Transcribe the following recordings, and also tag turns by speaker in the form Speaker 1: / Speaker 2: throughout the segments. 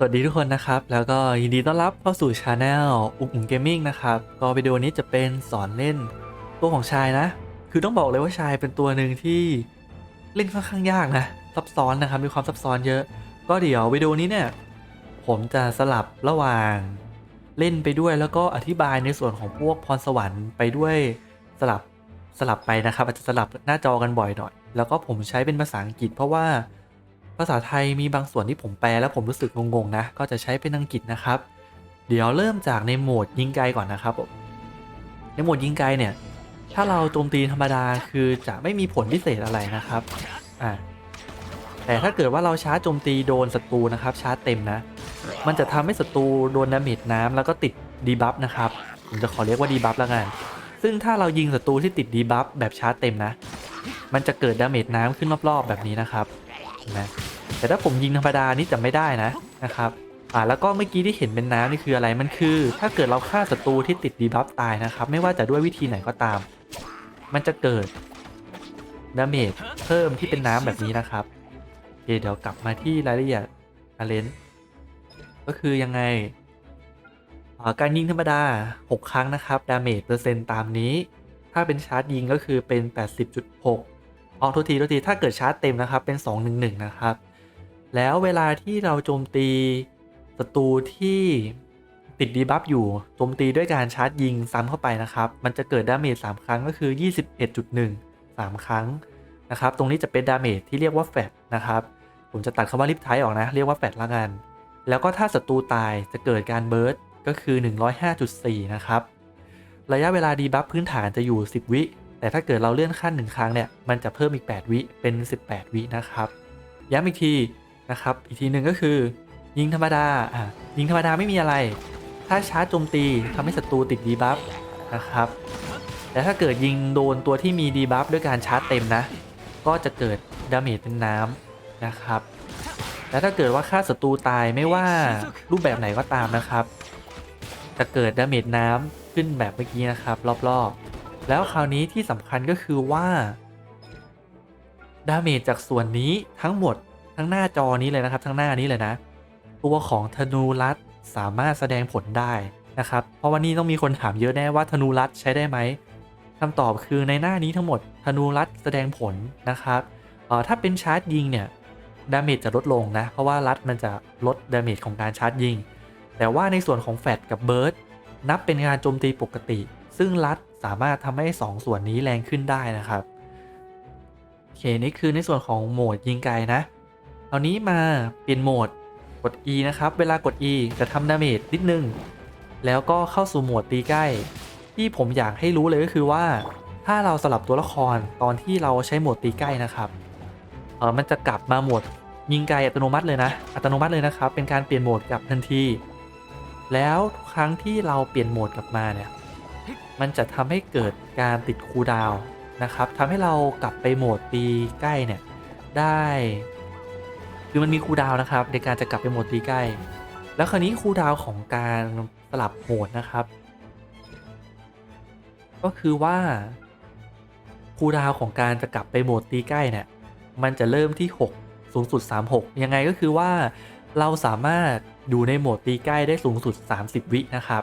Speaker 1: สวัสดีทุกคนนะครับ แล้วก็ยินดีต้อนรับเข้าสู่ช anel อุกอุ๋งเกมมิ่งนะครับ ก็วิดีโอนี้จะเป็นสอนเล่นตัวของชายนะ คือต้องบอกเลยว่าชายเป็นตัวหนึ่งที่เล่นค่อนข้างยากนะ ซับซ้อนนะครับ มีความซับซ้อนเยอะ ก็เดี๋ยววิดีโอนี้เนี่ย ผมจะสลับระหว่างเล่นไปด้วยแล้วก็อธิบายในส่วนของพวกพรสวรรค์ไปด้วยสลับสลับไปนะครับ อาจจะสลับหน้าจอกันบ่อยหน่อย แล้วก็ผมใช้เป็นภาษาอังกฤษเพราะว่า ภาษาไทยมีบางส่วนที่ผมแปลแล้วผมรู้สึกงงๆนะ ก็จะใช้เป็นอังกฤษนะครับ เดี๋ยวเริ่มจากในโหมดยิงไกลก่อนนะครับผมในโหมดยิงไกลเนี่ย ถ้าเราโจมตีธรรมดาคือจะไม่มีผลพิเศษอะไรนะครับ อ่าแต่ถ้าเกิดว่าเราชาร์จโจมตีโดนศัตรูนะครับ ชาร์จเต็มนะ มันจะทำให้ศัตรูโดนดาเมจน้ำแล้วก็ติดดีบัฟนะครับ ผมจะขอเรียกว่าดีบัฟแล้วกัน ซึ่งถ้าเรายิงศัตรูที่ติดดีบัฟแบบชาร์จเต็มนะ มันจะเกิดดาเมจน้ำขึ้นรอบๆแบบนี้นะครับ นไหมแต่ถ้าผมยิงธรรมดานี่จะไม่ได้นะนะครับอ่าแล้วก็เมื่อกี้ที่เห็นเป็นน้ำนี่คืออะไรมันคือ ถ้าเกิดเราฆ่าศัตรูที่ติดดีบัฟตายนะครับ ไม่ว่าจะด้วยวิธีไหนก็ตาม มันจะเกิดดาเมจเพิ่มที่เป็นน้ำแบบนี้นะครับเคเดี๋ยวกลับมาที่รายละเอียดอาเลนก็คือยังไงาการยิงธรรมดา 6 ครั้งนะครับดาเมจเปอร์เซ็นต์ตามนี้ ถ้าเป็นชาร์จยิงก็คือเป็น 80.6 ออกโทษทีโทษทีถ้าเกิดชาร์จเต็มนะครับเป็น 211 นะครับ แล้วเวลาที่เราโจมตีศัตรูที่ติดดีบัฟอยู่โจมตีด้วยการชาร์จยิงซ้ำเข้าไปนะครับ มันจะเกิดดาเมจ3ครั้งก็คือ 21.1 3 ครั้งนะครับ ตรงนี้จะเป็นดาเมจที่เรียกว่าแฟตนะครับ ผมจะตัดคำว่าลิฟไทออกนะ เรียกว่าแฟตละกัน แล้วก็ถ้าศัตรูตายจะเกิดการเบิร์ดก็คือ 105.4 นะครับ ระยะเวลาดีบัฟพื้นฐานจะอยู่ 10 วิ แต่ถ้าเกิดเราเลื่อนขั้น 1 ครั้งเนี่ยมันจะเพิ่มอีก 8 วิเป็น 18 วินะครับย้ำอีกทีนะครับ อีกทีหนึ่งก็คือ ยิงธรรมดาอะยิงธรรมดาไม่มีอะไร ถ้าชาร์จโจมตีทำให้ศัตรูติดดีบัฟนะครับแต่ถ้าเกิดยิงโดนตัวที่มีดีบัฟด้วยการชาร์จเต็มนะ ก็จะเกิดดาเมจเป็นน้ำนะครับแล้วถ้าเกิดว่าฆ่าศัตรูตายไม่ว่ารูปแบบไหนก็ตามนะครับ จะเกิดดาเมจน้ำขึ้นแบบเมื่อกี้นะครับ รอบๆ แล้วคราวนี้ที่สำคัญก็คือว่าดาเมจจากส่วนนี้ทั้งหมดทั้งหน้าจอนี้เลยนะครับ ทั้งหน้านี้เลยนะ ตัวของธนูรัตสามารถแสดงผลได้นะครับ เพราะวันนี้ต้องมีคนถามเยอะแน่ว่าธนูรัตใช้ได้ไหมคำตอบคือในหน้านี้ทั้งหมดธนูรัตแสดงผลนะครับเอ่อถ้าเป็นชาร์จยิงเนี่ยดาเมจจะลดลงนะ เพราะว่ารัตมันจะลดดาเมจของการชาร์จยิง แต่ว่าในส่วนของแฟดกับเบิร์ดนับเป็นการโจมตีปกติ ซึ่งรัด สามารถทำให้ 2 ส่วนนี้แรงขึ้นได้นะครับโอเคนี่คือในส่วนของโหมดยิงไกลนะครานี้มาเปลี่ยนโหมดกด E นะครับ เวลากด E จะทำดาเมจนิดนึง แล้วก็เข้าสู่โหมดตีใกล้ ที่ผมอยากให้รู้เลยก็คือว่า ถ้าเราสลับตัวละครตอนที่เราใช้โหมดตีใกล้นะครับเออมันจะกลับมาโหมดยิงไกลอัตโนมัติเลยนะ อัตโนมัติเลยนะครับ เป็นการเปลี่ยนโหมดกลับทันที แล้วทุกครั้งที่เราเปลี่ยนโหมดกลับมาเนี่ย มันจะทำให้เกิดการติดคูดาวนะครับทำให้เรากลับไปโหมดตีใกล้เนี่ยได้คือมันมีคูดาวนะครับ ในการจะกลับไปโหมดตีใกล้ แล้วคราวนี้คูดาวของการสลับโหมดนะครับ ก็คือว่าคูดาวของการจะกลับไปโหมดตีใกล้เนี่ยมันจะเริ่มที่ 6 สูงสุด 36 ยังไงก็คือว่าเราสามารถอยู่ในโหมดตีใกล้ได้สูงสุด 30 วินะครับ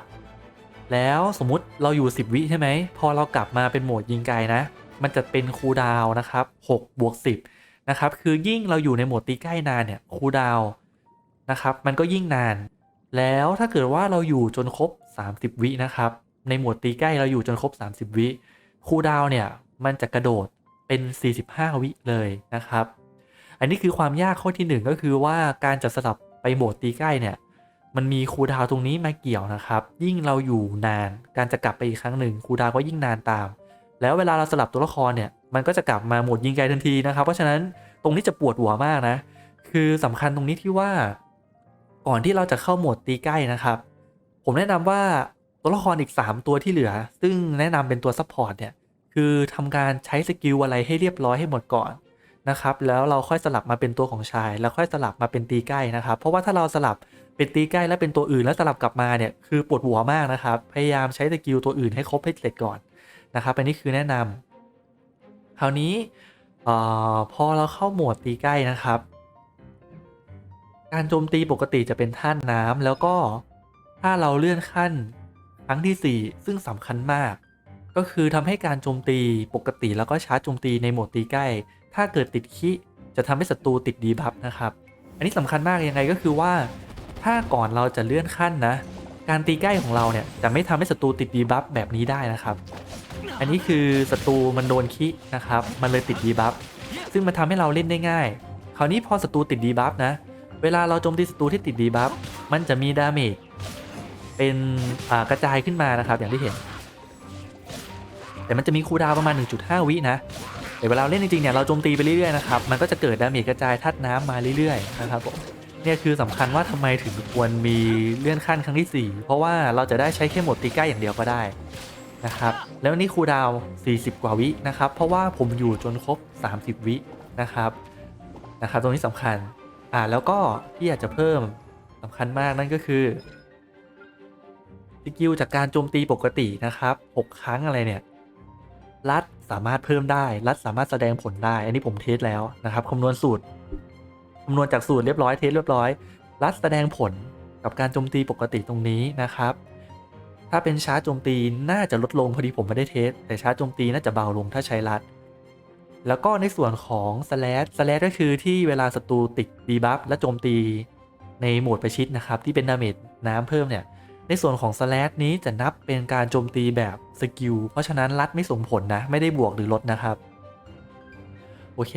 Speaker 1: แล้วสมมุติเราอยู่ 10 วิใช่ไหม พอเรากลับมาเป็นโหมดยิงไกลนะ มันจะเป็นคูดาวนะครับ6บวก10นะครับ คือยิ่งเราอยู่ในโหมดตีใกล้นานเนี่ยคูดาวนะครับ มันก็ยิ่งนาน แล้วถ้าเกิดว่าเราอยู่จนครบ 30 วินะครับ ในโหมดตีใกล้เราอยู่จนครบ 30 วิคูดาวเนี่ยมันจะกระโดดเป็น 45 วิเลยนะครับ อันนี้คือความยากข้อที่ 1 ก็คือว่าการจะสลับไปโหมดตีใกล้เนี่ย มันมีคูดาวตรงนี้มาเกี่ยวนะครับ ยิ่งเราอยู่นานการจะกลับไปอีกครั้งหนึ่งคูดาวก็ยิ่งนานตาม แล้วเวลาเราสลับตัวละครเนี่ยมันก็จะกลับมาโหมดยิงไกลทันทีนะครับ เพราะฉะนั้นตรงนี้จะปวดหัวมากนะ คือสำคัญตรงนี้ที่ว่า ก่อนที่เราจะเข้าโหมดตีใกล้นะครับ ผมแนะนำว่าตัวละครอีก 3 ตัวที่เหลือ ซึ่งแนะนำเป็นตัวซัพพอร์ตเนี่ยคือทำการใช้สกิลอะไรให้เรียบร้อยให้หมดก่อน นะครับแล้วเราค่อยสลับมาเป็นตัวของชาย แล้วค่อยสลับมาเป็นตีใกล้นะครับ เพราะว่าถ้าเราสลับเป็นตีใกล้แล้วเป็นตัวอื่นแล้วสลับกลับมาเนี่ยคือปวดหัวมากนะครับ พยายามใช้สกิลตัวอื่นให้ครบให้เสร็จก่อนนะครับอันนี้คือแนะนำคราวนี้ออพอเราเข้าโหมดตีใกล้นะครับ การโจมตีปกติจะเป็นท่านน้ำแล้วก็ถ้าเราเลื่อนขั้นครั้งทีสี่4 ซึ่งสำคัญมาก ก็คือทำให้การโจมตีปกติแล้วก็ชาร์จโจมตีในโหมดตีใกล้ ถ้าเกิดติดคิจะทำให้ศัตรูติดดีบัฟนะครับ อันนี้สำคัญมากยังไงก็คือว่า ถ้าก่อนเราจะเลื่อนขั้นนะ การตีใกล้ของเราเนี่ยจะไม่ทำให้ศัตรูติดดีบัฟแบบนี้ได้นะครับ อันนี้คือศัตรูมันโดนคินะครับ มันเลยติดดีบัฟ ซึ่งมันทำให้เราเล่นได้ง่าย คราวนี้พอศัตรูติดดีบัฟนะ เวลาเราโจมตีศัตรูที่ติดดีบัฟ มันจะมีดาเมจเป็นกระจายขึ้นมานะครับ อย่างที่เห็น แต่มันจะมีคูลดาวประมาณ 1.5 วินะ แต่เวลาเล่นจริงๆเนี่ยเราโจมตีไปเรื่อยๆนะครับมันก็จะเกิดดาเมจกระจายธาตุน้ำมาเรื่อยๆนะครับผมเนี่ยคือสำคัญว่าทำไมถึงควรมีเลื่อนขั้นครั้งที่ 4 เพราะว่าเราจะได้ใช้แค่โหมดตีใกล้อย่างเดียวก็ได้นะครับแล้วนี่คูลดาวน์40 กว่าวินะครับเพราะว่าผมอยู่จนครบ 30 วินะครับนะครับตรงนี้สำคัญอ่าแล้วก็ที่อยากจะเพิ่มสำคัญมากนั่นก็คือสกิลจากการโจมตีปกตินะครับ 6 ครั้งอะไรเนี่ย รัดสามารถเพิ่มได้ รัดสามารถแสดงผลได้ อันนี้ผมเทสแล้วนะครับคำนวณสูตรคำนวณจากสูตรเรียบร้อยเทสเรียบร้อย รัดแสดงผลกับการโจมตีปกติตรงนี้นะครับ ถ้าเป็นชาร์จโจมตีน่าจะลดลงพอดีผมไม่ได้เทส แต่ชาร์จโจมตีน่าจะเบาลงถ้าใช้รัดแล้วก็ในส่วนของสแลชสแลชก็คือที่เวลาศัตรูติดดีบัฟและโจมตีในโหมดประชิดนะครับที่เป็นดาเมจน้ำเพิ่มเนี่ย ในส่วนของสแลชนี้จะนับเป็นการโจมตีแบบสกิล เพราะฉะนั้นรัดไม่ส่งผลนะ ไม่ได้บวกหรือลดนะครับ โอเค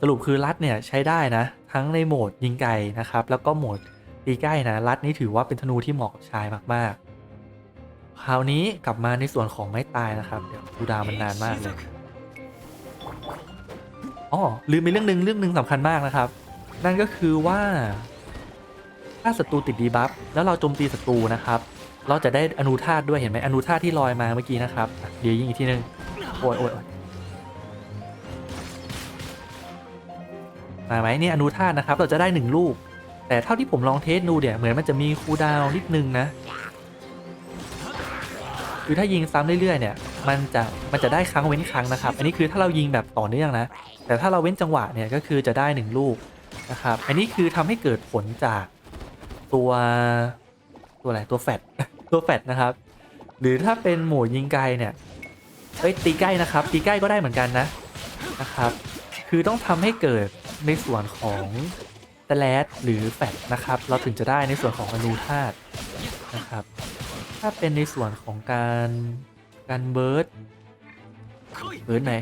Speaker 1: สรุปคือรัดเนี่ยใช้ได้นะ ทั้งในโหมดยิงไกลนะครับ แล้วก็โหมดตีใกล้นะ รัดนี้ถือว่าเป็นธนูที่เหมาะกับชายมากๆ คราวนี้กลับมาในส่วนของไม้ตายนะครับ เดี๋ยวดูดาวมันนานมากเลยอ๋อลืมไปเรื่องหนึ่งเรื่องหนึ่งสำคัญมากนะครับ นั่นก็คือว่า ถ้าศัตรูติดดีบัฟแล้วเราโจมตีศัตรูนะครับ เราจะได้อนูธาตด้วยเห็นไหมอนูธาตที่ลอยมาเมื่อกี้นะครับเดี๋ยวยิงอีกทีนึงโอ้ยโอ้ยโอ้ยมาไหมเนี่ยอนูธาตนะครับ เราจะได้หนึ่งลูก แต่เท่าที่ผมลองเทสดูเนี่ยเหมือนมันจะมีคูลดาวนิดนึงนะคือถ้ายิงซ้ำเรื่อยๆเนี่ยมันจะมันจะได้ครั้งเว้นครั้งนะครับ อันนี้คือถ้าเรายิงแบบต่อเนื่องนะ แต่ถ้าเราเว้นจังหวะเนี่ยก็คือจะได้หนึ่งลูกนะครับ อันนี้คือทำให้เกิดผลจาก ตัวตัวอะไรตัวแฟตตัวแฟตนะครับ หรือถ้าเป็นหมูยิงไกลเนี่ยเอ้ยตีใกล้นะครับ ตีใกล้ก็ได้เหมือนกันนะนะครับ คือต้องทำให้เกิดในส่วนของสแลดหรือแฟตนะครับ เราถึงจะได้ในส่วนของอนูธาตุนะครับ ถ้าเป็นในส่วนของการการเบิร์ดเบิร์ดไหม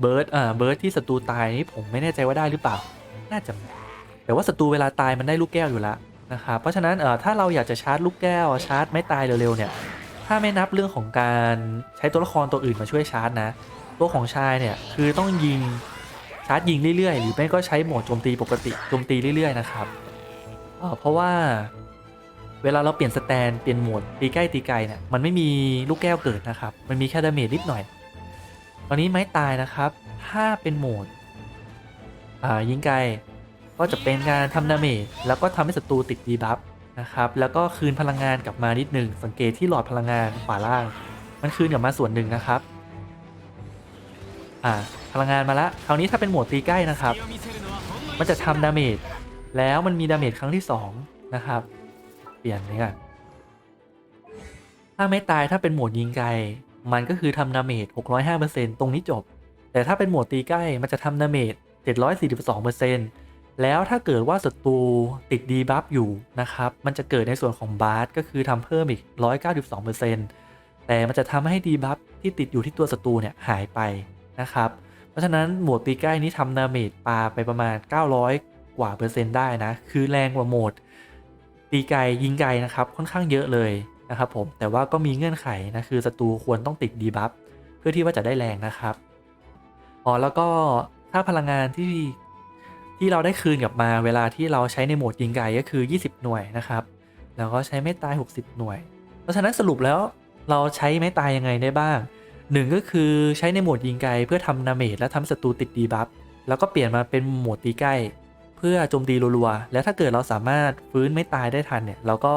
Speaker 1: เบิร์ดอ่าเบิร์ดที่ศัตรูตายนี่ผมไม่แน่ใจว่าได้หรือเปล่า น่าจะแต่ว่าศัตรูเวลาตายมันได้ลูกแก้วอยู่แล้ว นะครับเพราะฉะนั้นเอ่อถ้าเราอยากจะชาร์จลูกแก้วชาร์จไม่ตายเร็วๆเนี่ยถ้าไม่นับเรื่องของการใช้ตัวละครตัวอื่นมาช่วยชาร์จนะตัวของชายเนี่ยคือต้องยิงชาร์จยิงเรื่อยๆ หรือไม่ก็ใช้โหมดโจมตีปกติโจมตีเรื่อยๆนะครับเเพราะว่าเวลาเราเปลี่ยนสแตนเปลี่ยนโหมดตีใกล้ตีไกลเนี่ยมันไม่มีลูกแก้วเกิดนะครับ มันมีแค่ดาเมจนิดหน่อย ตอนนี้ไม้ตายนะครับ ถ้าเป็นโหมดอ่ายิงไกล ก็จะเป็นการทำดาเมจแล้วก็ทำให้ศัตรูติดดีบัฟนะครับแล้วก็คืนพลังงานกลับมานิดหนึ่งสังเกตที่หลอดพลังงานขวาล่าง มันคืนกลับมาส่วนหนึ่งนะครับอ่าพลังงานมาละคราวนี้ถ้าเป็นโหมดตีใกล้นะครับ มันจะทำดาเมจแล้วมันมีดาเมจครั้งที่สองนะครับเปลี่ยนเลยกันถ้าไม่ตายถ้าเป็นโหมดยิงไกล มันก็คือทำดาเมจ605%ตรงนี้จบ แต่ถ้าเป็นโหมดตีใกล้มันจะทำดาเมจ742% แล้วถ้าเกิดว่าศัตรูติดดีบัฟอยู่นะครับ มันจะเกิดในส่วนของบาร์ก็คือทำเพิ่มอีก 192%แต่มันจะทำให้ดีบัฟที่ติดอยู่ที่ตัวศัตรูเนี่ยหายไปนะครับ เพราะฉะนั้นโหมดตีใกล้นี้ทำดาเมจปาไปประมาณ 900 กว่าเปอร์เซ็นต์ได้นะ คือแรงกว่าโหมด ตีไกลยิงไกลนะครับค่อนข้างเยอะเลยนะครับผม แต่ว่าก็มีเงื่อนไขนะคือศัตรูควรต้องติดดีบัฟเพื่อที่ว่าจะได้แรงนะครับ อ๋อแล้วก็ถ้าพลังงานที่ ที่เราได้คืนกลับมาเวลาที่เราใช้ในโหมดยิงไกลก็คือ 20 หน่วยนะครับ แล้วก็ใช้ไม่ตาย 60 หน่วย เพราะฉะนั้นสรุปแล้วเราใช้ไม่ตายยังไงได้บ้างหนึ่งก็คือใช้ในโหมดยิงไกลเพื่อทำดาเมจและทำศัตรูติดดีบัฟแล้วก็เปลี่ยนมาเป็นโหมดตีใกล้ เพื่อโจมตีรัวๆแล้วถ้าเกิดเราสามารถฟื้นไม่ตายได้ทันเนี่ยเราก็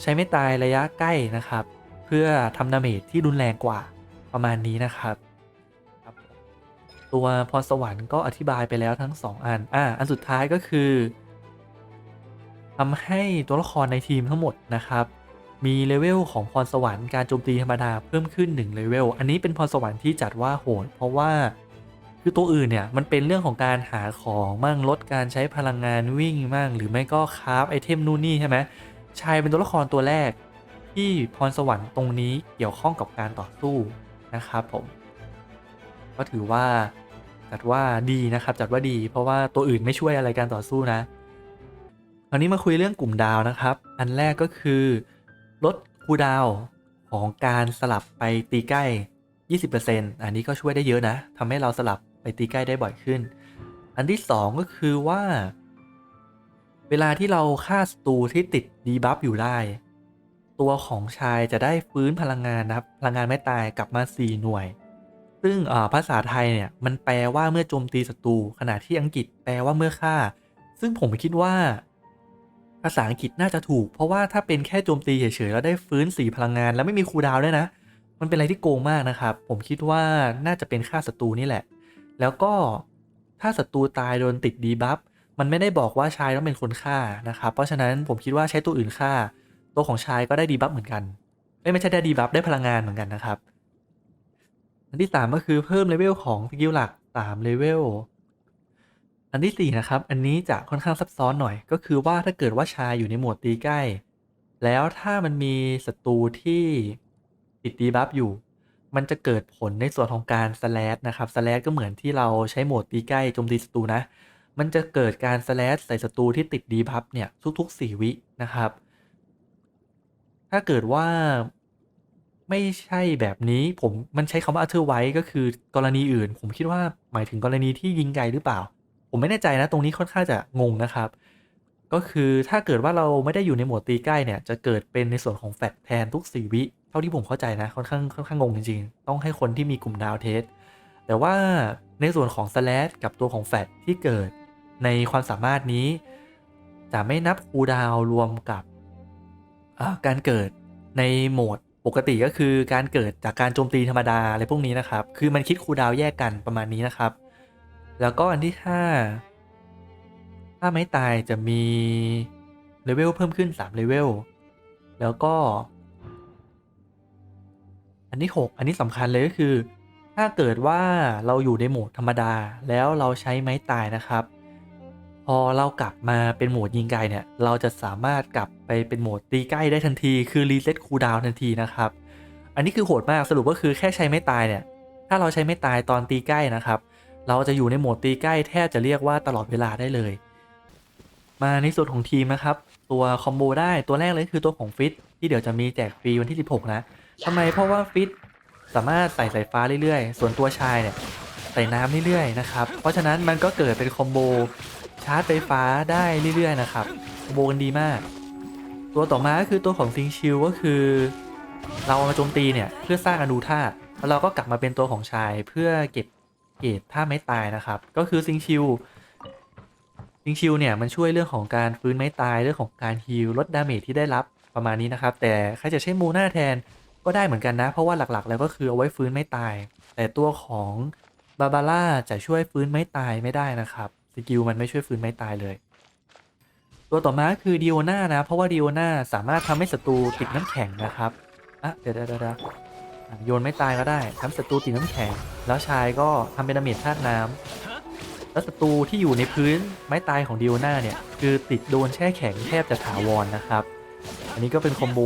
Speaker 1: ใช้ไม่ตายระยะใกล้นะครับ เพื่อทำดาเมจที่รุนแรงกว่าประมาณนี้นะครับ ตัวพรสวรรค์ก็อธิบายไปแล้วทั้ง 2 อัน อ่า อันสุดท้ายก็คือทำให้ตัวละครในทีมทั้งหมดนะครับ มีเลเวลของพรสวรรค์การโจมตีธรรมดาเพิ่มขึ้น1เลเวล อันนี้เป็นพรสวรรค์ที่จัดว่าโหด เพราะว่าคือตัวอื่นเนี่ยมันเป็นเรื่องของการหาของมั่งลดการใช้พลังงานวิ่งมั่งหรือไม่ก็คราฟไอเทมนู่นนี่ใช่ไหมชายเป็นตัวละครตัวแรก ที่พรสวรรค์ตรงนี้เกี่ยวข้องกับการต่อสู้นะครับผม ก็ถือว่าจัดว่าดีนะครับจัดว่าดี เพราะว่าตัวอื่นไม่ช่วยอะไรการต่อสู้นะคราวนี้มาคุยเรื่องกลุ่มดาวนะครับ อันแรกก็คือลดคูดาวของการสลับไปตีใกล้ 20%อันนี้ก็ช่วยได้เยอะนะทำให้เราสลับไปตีใกล้ได้บ่อยขึ้น อันที่ 2 ก็คือว่า เวลาที่เราฆ่าศัตรูที่ติดดีบัฟอยู่ได้ ตัวของชายจะได้ฟื้นพลังงานนะครับ พลังงานไม่ตายกลับมา 4 หน่วย ซึ่งภาษาไทยเนี่ยมันแปลว่าเมื่อโจมตีศัตรูขณะที่อังกฤษแปลว่าเมื่อฆ่า ซึ่งผมคิดว่า ภาษาอังกฤษน่าจะถูก เพราะว่าถ้าเป็นแค่โจมตีเฉยๆแล้วได้ฟื้น4พลังงาน แล้วไม่มีคูดาวด้วยนะ มันเป็นอะไรที่โกงมากนะครับ ผมคิดว่าน่าจะเป็นฆ่าศัตรูนี่แหละ แล้วก็ถ้าศัตรูตายโดนติดดีบัฟมันไม่ได้บอกว่าชายต้องเป็นคนฆ่านะครับ เพราะฉะนั้นผมคิดว่าใช้ตัวอื่นฆ่า ตัวของชายก็ได้ดีบัฟเหมือนกันไม่ใช่ได้ดีบัฟได้พลังงานเหมือนกันนะครับ อันที่ 3 ก็คือเพิ่มเลเวลของสกิลหลัก3เลเวลอันที่ 4 นะครับ อันนี้จะค่อนข้างซับซ้อนหน่อย ก็คือว่าถ้าเกิดว่าชายอยู่ในโหมดตีใกล้ แล้วถ้ามันมีศัตรูที่ติดดีบัฟอยู่ มันจะเกิดผลในส่วนของการสแลชนะครับสแลชก็เหมือนที่เราใช้โหมดตีใกล้โจมตีศัตรูนะ มันจะเกิดการสแลชใส่ศัตรูที่ติดดีบัฟเนี่ยทุกๆ 4 วินะครับ ถ้าเกิดว่า ไม่ใช่แบบนี้ผมมันใช้คำว่า other w i ก็คือกรณีอื่น ผมคิดว่าหมายถึงกรณีที่ยิงไกลหรือเปล่า ผมไม่แน่ใจนะ ตรงนี้ค่อนข้างจะงงนะครับ ก็คือถ้าเกิดว่าเราไม่ได้อยู่ในโหมดตีใกล้เนี่ย จะเกิดเป็นในส่วนของแฟลตแทนทุก 4 วิเท่าที่ผมเข้าใจนะ ค่อนข้างค่อนข้างงงจริงๆ ต้องให้คนที่มีกลุ่มดาวเทสแต่ว่าในส่วนของสแลชกับตัวของแฟลตที่เกิดในความสามารถนี้ จะไม่นับคูดาวรวมกับการเกิดในโหมด ปกติก็คือการเกิดจากการโจมตีธรรมดาอะไรพวกนี้นะครับ คือมันคิดคูดาวแยกกันประมาณนี้นะครับ แล้วก็อันที่ 5 ถ้าไม่ตายจะมีเลเวลเพิ่มขึ้น3เลเวล แล้วก็ อันที่ 6 อันนี้สำคัญเลยก็คือ ถ้าเกิดว่าเราอยู่ในโหมดธรรมดาแล้วเราใช้ไม้ตายนะครับ อเรากลับมาเป็นโหมดยิงไกลเนี่ย เราจะสามารถกลับไปเป็นโหมดตีใกล้ได้ทันที คือรีเซ็ตคูลดาวน์ทันทีนะครับ อันนี้คือโหดมากสรุปก็คือแค่ใช้ไม่ตายเนี่ย ถ้าเราใช้ไม่ตายตอนตีใกล้นะครับ เราจะอยู่ในโหมดตีใกล้แทบจะเรียกว่าตลอดเวลาได้เลย มาในส่วนของทีมนะครับ ตัวคอมโบได้ตัวแรกเลยคือตัวของฟิตที่เดี๋ยวจะมีแจกฟรีวันที่ 16 นะทำไมเพราะว่าฟิตสามารถใส่สายฟ้าเรื่อยๆ ส่วนตัวชายเนี่ยใส่น้ำเรื่อยๆนะครับ เพราะฉะนั้นมันก็เกิดเป็นคอมโบ ชาร์จไฟฟ้าได้เรื่อยๆนะครับโบกันดีมาก ตัวต่อมาก็คือตัวของซิงชิลก็คือ เราเอามาโจมตีเนี่ยเพื่อสร้างอนูธาตุแล้วเราก็กลับมาเป็นตัวของชายเพื่อเก็บเกรดถ้าไม่ตายนะครับ ก็คือซิงชิลซิงชิลเนี่ยมันช่วยเรื่องของการฟื้นไม่ตายเรื่องของการฮีลลดดาเมจที่ได้รับประมาณนี้นะครับ แต่ใครจะใช้มูน่าแทนก็ได้เหมือนกันนะ เพราะว่าหลักๆ แล้วก็คือเอาไว้ฟื้นไม่ตาย แต่ตัวของบาบาร่าจะช่วยฟื้นไม่ตายไม่ได้นะครับ สกิลมันไม่ช่วยฟื้นไม่ตายเลย ตัวต่อมาคือดิโอนานะ เพราะว่าดิโอนาสามารถทำให้ศัตรูติดน้ำแข็งนะครับอะเดี๋ยวเดี๋ยวเดี๋ยวโยนไม่ตายก็ได้ทำศัตรูติดน้ำแข็ง แล้วชายก็ทำเป็นดาเมจธาตุน้ำแล้วศัตรูที่อยู่ในพื้นไม้ตายของดิโอนาเนี่ยคือติดโดนแช่แข็งแทบจะถาวรนะครับ อันนี้ก็เป็นคอมโบ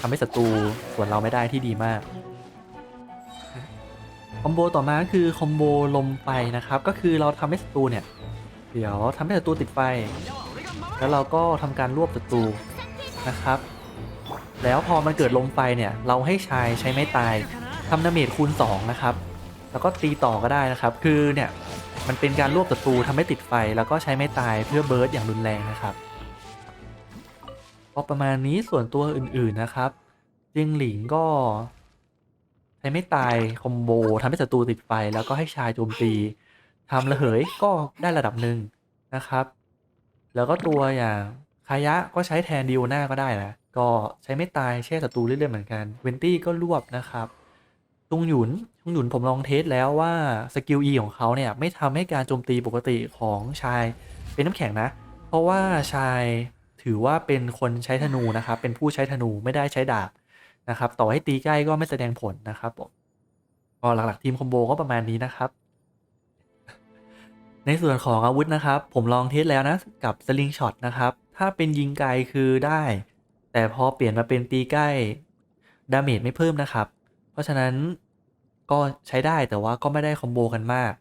Speaker 1: ทำให้ศัตรูส่วนเราไม่ได้ที่ดีมากคอมโบต่อมาคือคอมโบลมไฟนะครับ ก็คือเราทำให้ศัตรูเนี่ย เดี๋ยวทำให้ศัตรูติดไฟ แล้วเราก็ทำการรวบศัตรูนะครับ แล้วพอมันเกิดลมไฟเนี่ย เราให้ชายใช้ไม้ตายทำดาเมจคูณ 2 นะครับ แล้วก็ตีต่อก็ได้นะครับ คือเนี่ยมันเป็นการรวบศัตรูทำให้ติดไฟ แล้วก็ใช้ไม้ตายเพื่อเบิร์ดอย่างรุนแรงนะครับก็ประมาณนี้ส่วนตัวอื่นๆนะครับจิงหลิงก็ใช้ไม่ตายคอมโบทำให้ศัตรูติดไฟ แล้วก็ให้ชายโจมตี ทำระเหยก็ได้ระดับหนึ่งนะครับ แล้วก็ตัวอย่างคายะก็ใช้แทนดิโอนาก็ได้นะ ก็ใช้ไม่ตายแช่ศัตรูเรื่อยๆเหมือนกัน เวนตี้ก็รวบนะครับตุงหยุนตุงหยุนผมลองเทสแล้วว่าสกิล E ของเขาเนี่ยไม่ทำให้การโจมตีปกติของชายเป็นน้ำแข็งนะ เพราะว่าชายถถือว่าเป็นคนใช้ธนูนะครับ เป็นผู้ใช้ธนูไม่ได้ใช้ดาบนะครับ ต่อให้ตีใกล้ก็ไม่แสดงผลนะครับผมก็หลักๆทีมคอมโบก็ประมาณนี้นะครับ ในส่วนของอาวุธนะครับ ผมลองเทสแล้วนะกับสลิงช็อตนะครับ ถ้าเป็นยิงไกลคือได้ แต่พอเปลี่ยนมาเป็นตีใกล้ดาเมจไม่เพิ่มนะครับ เพราะฉะนั้นก็ใช้ได้แต่ว่าก็ไม่ได้คอมโบกันมาก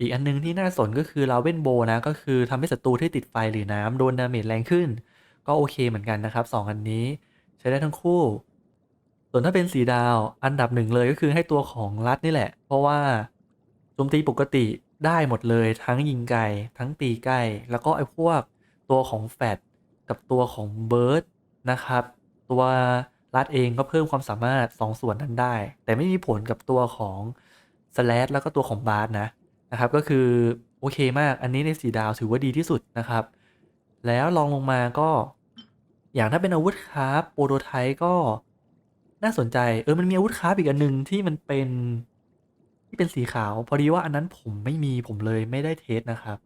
Speaker 1: อีกอันนึงที่น่าสนก็คือลาเวนโบนะ ก็คือทำให้ศัตรูที่ติดไฟหรือน้ำโดนดาเมจแรงขึ้น ก็โอเคเหมือนกันนะครับสองอันนี้ใช้ได้ทั้งคู่ ส่วนถ้าเป็นสีดาวอันดับหนึ่งเลยก็คือให้ตัวของรัดนี่แหละ เพราะว่าโจมตีปกติ ได้หมดเลยทั้งยิงไกลทั้งตีใกล้แล้วก็ไอ้พวกตัวของแฟดกับตัวของเบิร์ดนะครับ ตัวรัดเองก็เพิ่มความสามารถ 2 ส่วนนั้นได้ แต่ไม่มีผลกับตัวของสแลชแล้วก็ตัวของบาร์นะนะครับก็คือโอเคมากอันนี้ในสีดาวถือว่าดีที่สุดนะครับ แล้วลองลงมาก็อย่างถ้าเป็นอาวุธคราฟโปรโตไทป์ก็น่าสนใจ เออมันมีอาวุธคราฟอีกอันหนึ่งที่มันเป็น ที่เป็นสีขาว พอดีว่าอันนั้นผมไม่มีผมเลยไม่ได้เทสนะครับ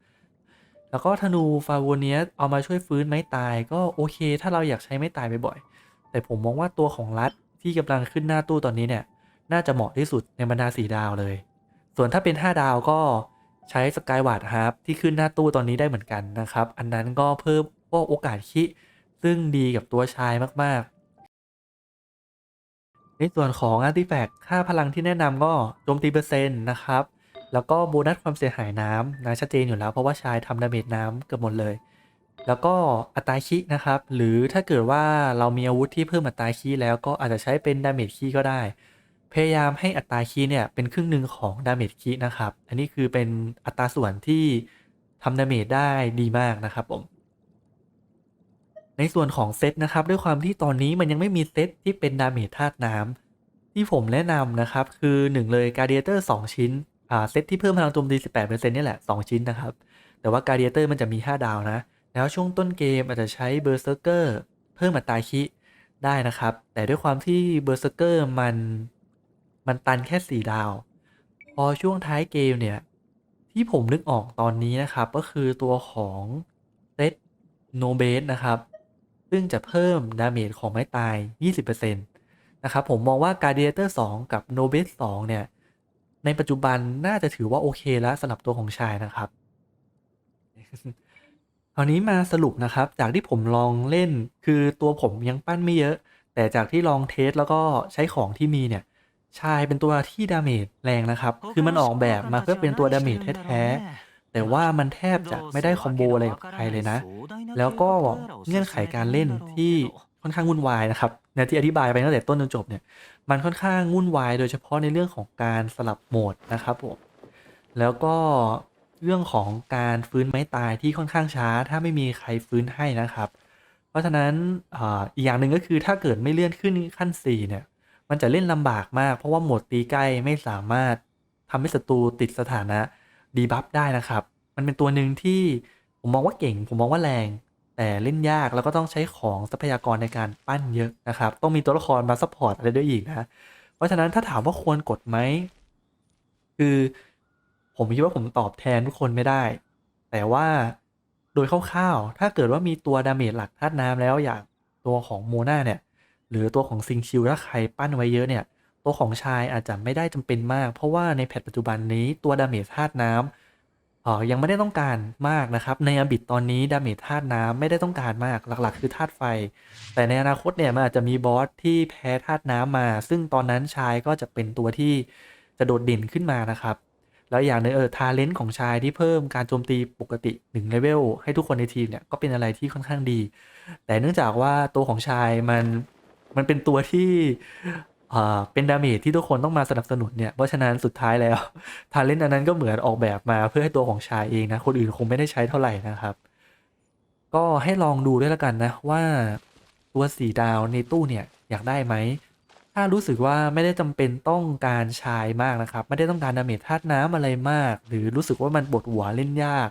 Speaker 1: แล้วก็ธนูฟาโวเนียสเอามาช่วยฟื้นไม้ตาย ก็โอเค ถ้าเราอยากใช้ไม้ตายบ่อยๆแต่ผมมองว่าตัวของรัฐที่กำลังขึ้นหน้าตู้ตอนนี้เนี่ย น่าจะเหมาะที่สุดในบรรดาสีดาวเลย ส่วนถ้าเป็น 5 ดาวก็ใช้สกายวาร์ดฮาร์ปที่ขึ้นหน้าตู้ตอนนี้ได้เหมือนกันนะครับ อันนั้นก็เพิ่มพวกโอกาสคิซึ่งดีกับตัวชายมากๆ ในส่วนของอาร์ติแฟกต์ค่าพลังที่แนะนำก็โจมตีเปอร์เซ็นต์นะครับ แล้วก็โบนัสความเสียหายน้ำนะชัดเจนอยู่แล้ว เพราะว่าชายทำดาเมจน้ำเกือบหมดเลย แล้วก็อัตราคินะครับ หรือถ้าเกิดว่าเรามีอาวุธที่เพิ่มอัตราคิแล้วก็อาจจะใช้เป็นดาเมจคีก็ได้ พยายามให้อัตราคีเนี่ยเป็นครึ่งหนึ่งของดาเมจคีนะครับ อันนี้คือเป็นอัตราส่วนที่ทำดาเมจได้ดีมากนะครับผม ในส่วนของเซตนะครับ ด้วยความที่ตอนนี้มันยังไม่มีเซตที่เป็นดาเมจธาตุน้ำที่ผมแนะนำนะครับ คือ 1 เลยการเดียเตอร์2ชิ้นอ่าเซตที่เพิ่มพลังโจมตี 18%นี่แหละ 2 ชิ้นนะครับ แต่ว่าการเดียเตอร์มันจะมี 5 ดาวนะ แล้วช่วงต้นเกมอาจจะใช้เบอร์เซอร์เกอร์เพิ่มอัตราคิได้นะครับ แต่ด้วยความที่เบอร์เซอร์เกอร์มันมันตันแค่ 4 ดาว พอช่วงท้ายเกมเนี่ย ที่ผมนึกออกตอนนี้นะครับ ก็คือตัวของเซตโนเบสนะครับ ซึ่งจะเพิ่มดาเมจของไม้ตาย 20%นะครับผมมองว่า g u a r d i a t o r 2 กับ n o b e s 2 เนี่ย ในปัจจุบันน่าจะถือว่าโอเคแล้วสำหรับตัวของชายนะครับคราวนี้มาสรุปนะครับ จากที่ผมลองเล่นคือตัวผมยังปั้นไม่เยอะ แต่จากที่ลองเทสแล้วก็ใช้ของที่มีเนี่ย ชายเป็นตัวที่ดาเมจแรงนะครับ คือมันออกแบบมาเพื่อเป็นตัวดาเมจแท้ๆ แต่ว่ามันแทบจะไม่ได้คอมโบอะไรกับใครเลยนะ แล้วก็เงื่อนไขการเล่นที่ค่อนข้างวุ่นวายนะครับเนี่ยที่อธิบายไปตั้งแต่ต้นจนจบเนี่ย มันค่อนข้างวุ่นวายโดยเฉพาะในเรื่องของการสลับโหมดนะครับผม แล้วก็เรื่องของการฟื้นไม้ตายที่ค่อนข้างช้า ถ้าไม่มีใครฟื้นให้นะครับ เพราะฉะนั้นอาอีกอย่างหนึ่งก็คือถ้าเกิดไม่เลื่อนขึ้นขั้น 4 เนี่ย มันจะเล่นลำบากมาก เพราะว่าโหมดตีใกล้ไม่สามารถทำให้ศัตรูติดสถานะ ดีบัฟได้นะครับ มันเป็นตัวหนึ่งที่ผมมองว่าเก่ง ผมมองว่าแรง แต่เล่นยากแล้วก็ต้องใช้ของทรัพยากรในการปั้นเยอะนะครับ ต้องมีตัวละครมาซัพพอร์ตอะไรด้วยอีกนะ เพราะฉะนั้นถ้าถามว่าควรกดไหมคือผมคิดว่าผมตอบแทนทุกคนไม่ได้ แต่ว่าโดยคร่าวๆ ถ้าเกิดว่ามีตัวดาเมจหลักธาตุน้ำแล้วอย่างตัวของโมนาเนี่ย หรือตัวของซิงชิวถ้าใครปั้นไว้เยอะเนี่ย ตัวของชายอาจจะไม่ได้จำเป็นมาก เพราะว่าในแพทปัจจุบันนี้ตัวดาเมจธาตุน้ำเออยังไม่ได้ต้องการมากนะครับ ในอบิดตอนนี้ดาเมจธาตุน้ำไม่ได้ต้องการมากหลักๆ คือธาตุไฟ แต่ในอนาคตเนี่ยมันอาจจะมีบอสที่แพ้ธาตุน้ำมา ซึ่งตอนนั้นชายก็จะเป็นตัวที่จะโดดเด่นขึ้นมานะครับแล้วอย่างหนึงเออทาเลนต์ของชายที่เพิ่มการโจมตีปกติ1เลเวลให้ทุกคนในทีมเนี่ยก็เป็นอะไรที่ค่อนข้างดี แต่เนื่องจากว่าตัวของชายมันมันเป็นตัวที่ เป็นดาเมจที่ทุกคนต้องมาสนับสนุนเนี่ย เพราะฉะนั้นสุดท้ายแล้วทาเลนต์อันนั้นก็เหมือนออกแบบมาเพื่อให้ตัวของชายเองนะ คนอื่นคงไม่ได้ใช้เท่าไหร่นะครับ ก็ให้ลองดูด้วยละกันนะ ว่าตัวสีดาวในตู้เนี่ยอยากได้ไหม ถ้ารู้สึกว่าไม่ได้จำเป็นต้องการชายมากนะครับ ไม่ได้ต้องการดาเมจธาตุน้ำอะไรมาก หรือรู้สึกว่ามันปวดหัวเล่นยาก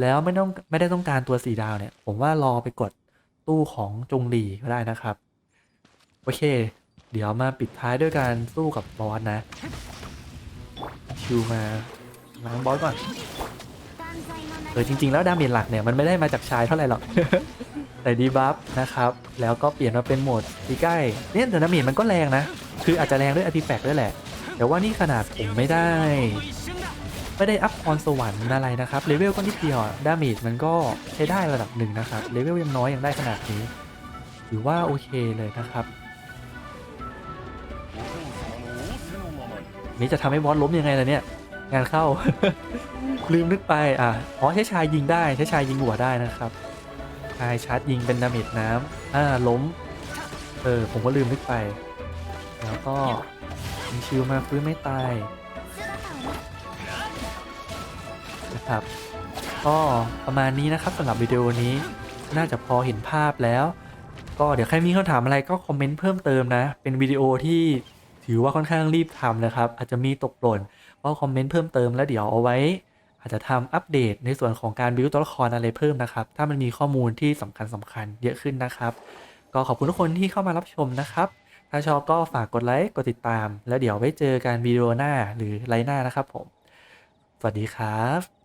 Speaker 1: แล้วไม่ต้องไม่ได้ต้องการตัวสีดาวเนี่ย ผมว่ารอไปกดตู้ของจงหลีก็ได้นะครับ โอเค เดี๋ยวมาปิดท้ายด้วยการสู้กับบอสนะ คิวมาล้างบอสก่อนเออจริง ๆ แล้วดาเมจหลักเนี่ยมันไม่ได้มาจากชายเท่าไหร่หรอกใส่ดีบัฟนะครับ แล้วก็เปลี่ยนมาเป็นโหมดตีใกล้เนี่ยแต่ดาเมจมันก็แรงนะ คืออาจจะแรงด้วยอาร์ติแฟกต์ด้วยแหละ แต่ว่านี่ขนาดผมไม่ได้ ไม่ได้อัพพรสวรรค์อะไรนะครับเลเวลก็นิดเดียวดาเมจมันก็ใช้ได้ระดับหนึ่งนะครับเลเวลยังน้อยยังได้ขนาดนี้ถือว่าโอเคเลยนะครับ นี่จะทำให้บอสล้มยังไงล่ะเนี่ย งานเข้า ลืมนึกไปอะอ๋อใช้ชายยิงได้ใช้ชายยิงหัวได้นะครับชายชาร์จยิงเป็นดาเมจน้ำอ่าล้ม เออผมก็ลืมนึกไป แล้วก็มีชิวมาฟื้นไม่ตายนะครับก็ประมาณนี้นะครับสำหรับวิดีโอนี้น่าจะพอเห็นภาพแล้ว ก็เดี๋ยวใครมีคำถามอะไรก็คอมเมนต์เพิ่มเติมนะ เป็นวิดีโอที่ ถือว่าค่อนข้างรีบทำนะครับ อาจจะมีตกหล่นก็คอมเมนต์เพิ่มเติมแล้วเดี๋ยวเอาไว้ อาจจะทำอัปเดตในส่วนของการบิวตัวละครอะไรเพิ่มนะครับ ถ้ามันมีข้อมูลที่สำคัญสคัญเยอะขึ้นนะครับ ก็ขอบคุณทุกคนที่เข้ามารับชมนะครับ ถ้าชอบก็ฝากกดไลค์กดติดตาม แล้วเดี๋ยวไว้เจอกันวิดีโอหน้าหรือไลน์หน้านะครับผม สวัสดีครับ